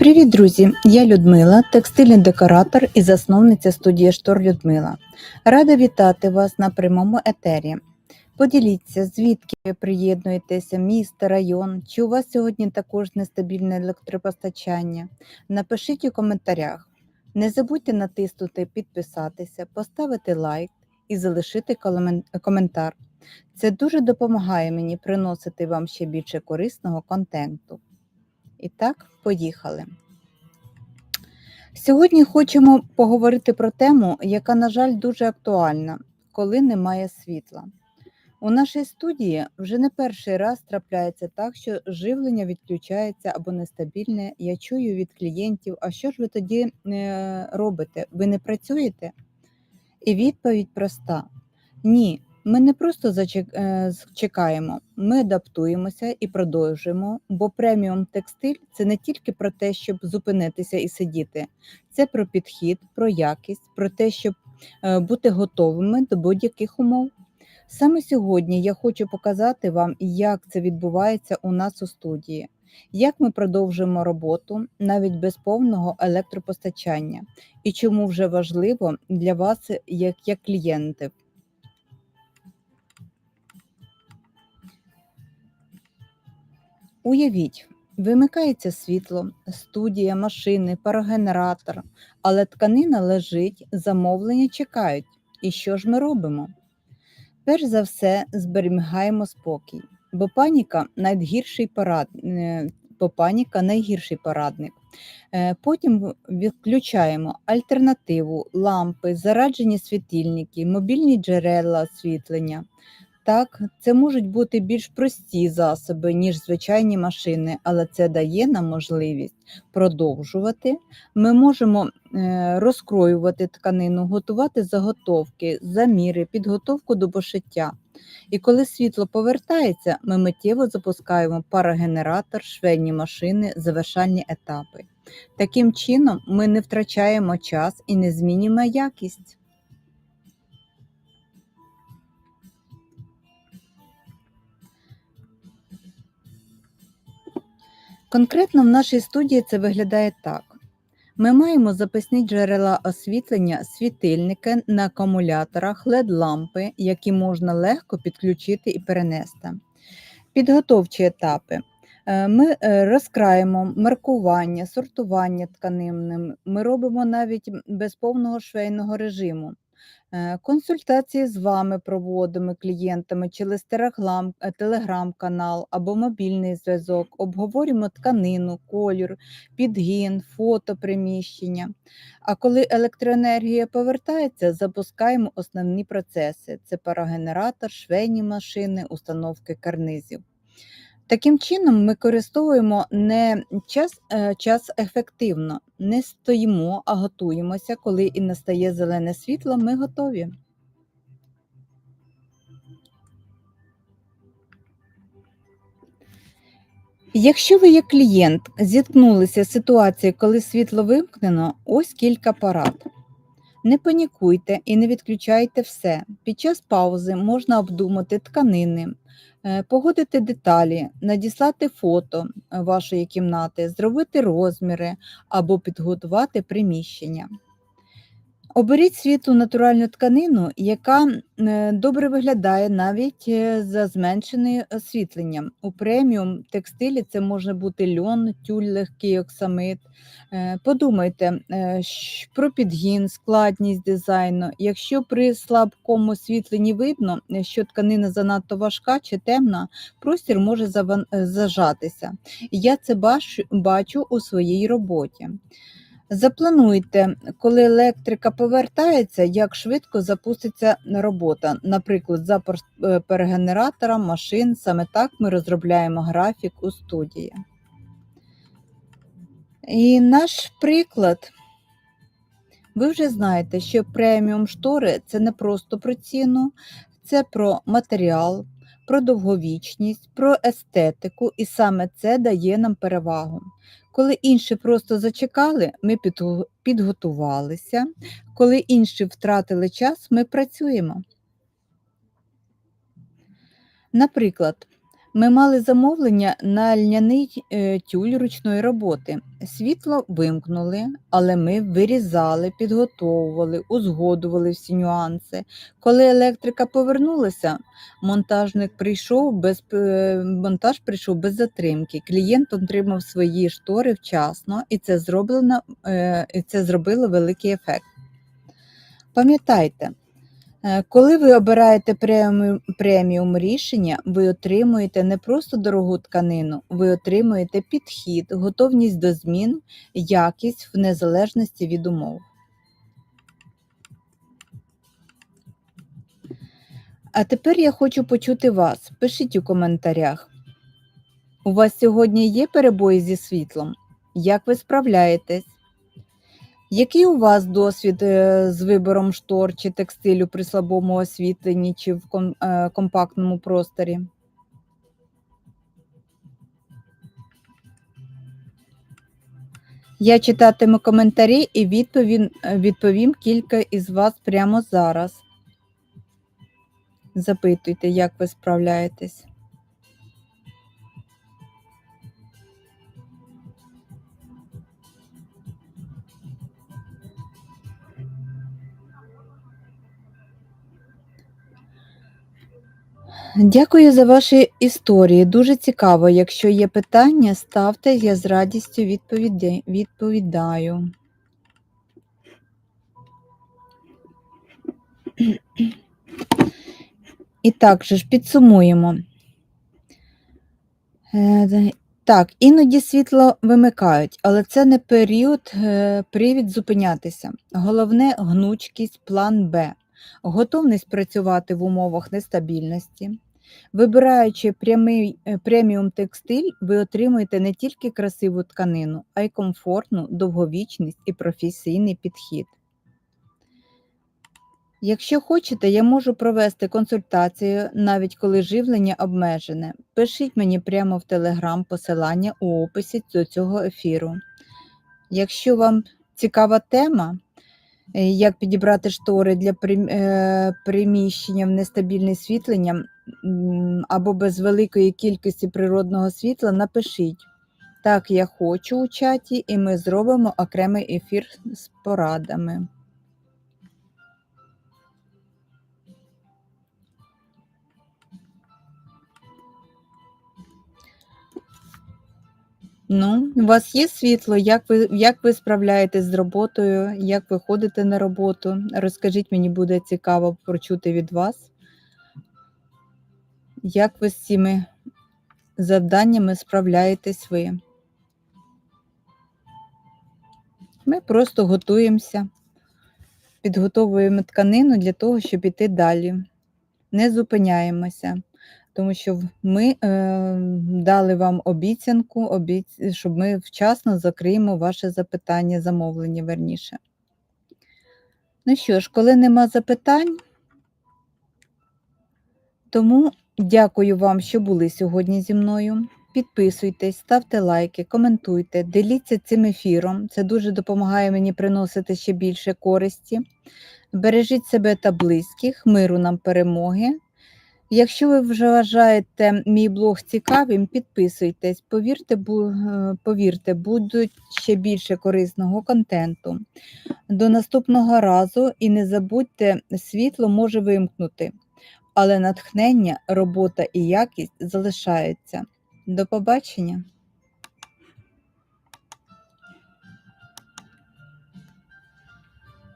Привіт, друзі! Я Людмила, текстильний декоратор і засновниця студії Штор Людмила. Рада вітати вас на прямому етері. Поділіться, звідки ви приєднуєтеся, місто, район, чи у вас сьогодні також нестабільне електропостачання. Напишіть у коментарях. Не забудьте натиснути підписатися, поставити лайк і залишити коментар. Це дуже допомагає мені приносити вам ще більше корисного контенту. І так, поїхали. Сьогодні хочемо поговорити про тему, яка, на жаль, дуже актуальна, коли немає світла. У нашій студії вже не перший раз трапляється так, що живлення відключається або нестабільне. Я чую від клієнтів, а що ж ви тоді е, робите? Ви не працюєте? І відповідь проста: ні, ми не просто е, чекаємо, ми адаптуємося і продовжуємо, бо преміум текстиль це не тільки про те, щоб зупинитися і сидіти, це про підхід, про якість, про те, щоб е, бути готовими до будь-яких умов. Саме сьогодні я хочу показати вам, як це відбувається у нас у студії, як ми продовжуємо роботу навіть без повного електропостачання, і чому вже важливо для вас як, як клієнтів. Уявіть, вимикається світло, студія, машини, парогенератор, але тканина лежить, замовлення чекають. І що ж ми робимо? Перш за все, зберігаємо спокій, бо паніка найгірший порад, е, бо паніка найгірший порадник. Е, Потім відключаємо альтернативу, лампи, зараджені світильники, мобільні джерела освітлення. Так, це можуть бути більш прості засоби, ніж звичайні машини, але це дає нам можливість продовжувати. Ми можемо е, розкроювати тканину, готувати заготовки, заміри, підготовку до пошиття. І коли світло повертається, ми миттєво запускаємо парогенератор, швейні машини, завершальні етапи. Таким чином, ми не втрачаємо час і не змінюємо якість. Конкретно в нашій студії це виглядає так. Ми маємо запасні джерела освітлення, світильники на акумуляторах, LED-лампи, які можна легко підключити і перенести. Підготовчі етапи. Е, Ми е, розкраємо маркування, сортування тканинним. Ми робимо навіть без повного швейного режиму. Е, Консультації з вами проводимо клієнтами через е, телеграм-канал або мобільний зв'язок, обговорюємо тканину, колір, підгін, фото приміщення. А коли електроенергія повертається, запускаємо основні процеси: це парогенератор, швейні машини, установки карнизів. Таким чином, ми користуємо не час, е, час ефективно, не стоїмо, а готуємося. Коли і настає зелене світло, ми готові. Якщо ви як клієнт зіткнулися з ситуацією, коли світло вимкнено, ось кілька порад. Не панікуйте і не відключайте все. Під час паузи можна обдумати тканини, е, погодити деталі, надіслати фото е, вашої кімнати, зробити розміри або підготувати приміщення. Оберіть світлу натуральну тканину, яка е, добре виглядає навіть е, за зменшеним освітленням. У преміум текстилі це може бути льон, тюль, легкий оксамит. Е, Подумайте про підгін, складність дизайну. Якщо при слабкому освітленні видно, що тканина занадто важка чи темна, простір може зажатися. Я це бачу у своїй роботі. Заплануйте, коли електрика повертається, як швидко запуститься робота, наприклад, запуск е, перегенератора, машин. Саме так ми розробляємо графік у студії. І наш приклад. Ви вже знаєте, що преміум штори це не просто про ціну, це про матеріал, про довговічність, про естетику, і саме це дає нам перевагу. Коли інші просто зачекали, ми підготувалися. Коли інші втратили час, ми працюємо. Наприклад, Ми мали замовлення на льняний е, тюль ручної роботи. Світло вимкнули, але ми вирізали, підготовували, узгодували всі нюанси. Коли електрика повернулася, монтажник прийшов без е, монтаж прийшов без затримки. Клієнт отримав свої штори вчасно, і це зроблено е, це зробило великий ефект. Пам'ятайте, Коли ви обираєте преміум, преміум рішення, ви отримуєте не просто дорогу тканину, ви отримуєте підхід, готовність до змін, якість в незалежності від умов. А тепер я хочу почути вас. Пишіть у коментарях. У вас сьогодні є перебої зі світлом? Як ви справляєтесь? Який у вас досвід е, з вибором штор чи текстилю при слабому освітленні чи в е, компактному просторі? Я читатиму коментарі і відповім, е, відповім кілька із вас прямо зараз. Запитуйте, як ви справляєтесь. Дякую за ваші історії. Дуже цікаво. Якщо є питання, ставте, я з радістю відповідаю. І так же ж підсумуємо. Е, Так, іноді світло вимикають, але це не період, е, привід зупинятися. Головне гнучкість, план Б, готовність працювати в умовах нестабільності. Вибираючи прямий, е, преміум текстиль, ви отримуєте не тільки красиву тканину, а й комфортну, довговічність і професійний підхід. Якщо хочете, я можу провести консультацію, навіть коли живлення обмежене. Пишіть мені прямо в Телеграм посилання у описі до цього ефіру. Якщо вам цікава тема, е, як підібрати штори для е, приміщення в нестабільне світлення або без великої кількості природного світла, напишіть. Так, я хочу у чаті, і ми зробимо окремий ефір з порадами. Ну, у вас є світло, як ви, як ви справляєтесь з роботою, як ви ходите на роботу? Розкажіть, мені буде цікаво почути від вас. Як ви з цими завданнями справляєтесь ви? Ми просто готуємося, підготовуємо тканину для того, щоб іти далі. Не зупиняємося, тому що ми е, дали вам обіцянку, обіц... щоб ми вчасно закриємо ваше запитання, замовлення верніше. Ну що ж, коли нема запитань, тому дякую вам, що були сьогодні зі мною. Підписуйтесь, ставте лайки, коментуйте, діліться цим ефіром. Це дуже допомагає мені приносити ще більше користі. Бережіть себе та близьких, миру нам перемоги. Якщо ви вже вважаєте мій блог цікавим, підписуйтесь, повірте, бу, е, повірте, будуть ще більше корисного контенту. До наступного разу і не забудьте, світло може вимкнути, але натхнення, робота і якість залишаються. До побачення!